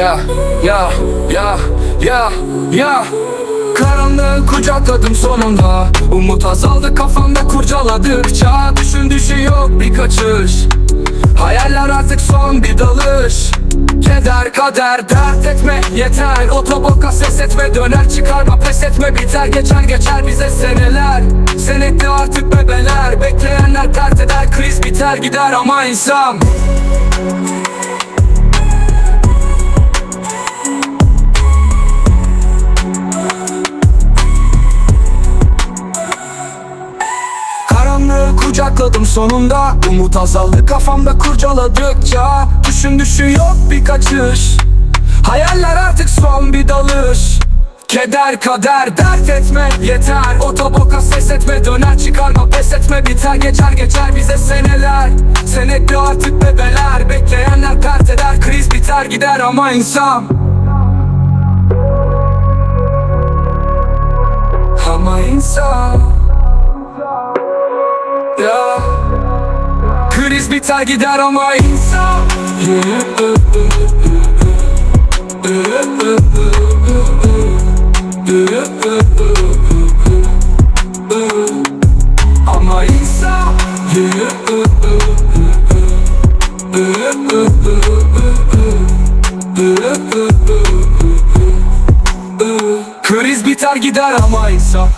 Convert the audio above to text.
Ya ya ya ya ya. Karanlığı kucakladım sonunda. Umut azaldı kafamda kurcaladıkça Düşün düşü yok bir kaçış. Hayaller artık son bir dalış. Keder kader dert etme yeter. Otoboka ses etme döner çıkarma pes etme. Biter geçer geçer bize seneler. Senetli artık bebeler. Bekleyenler dert eder kriz biter gider ama insan kucakladım sonunda. Umut azaldı kafamda kurcaladıkça. Düşün düşü yok bir kaçış. Hayaller artık son bir dalış. Keder kader dert etme yeter. Otoboka ses etme döner çıkarma pes etme. Biter geçer geçer bize seneler. Senetli artık bebeler. Bekleyenler dert eder kriz biter gider ama insan. Ama insan Biter gider ama insan Ama insan Kriz biter gider ama insan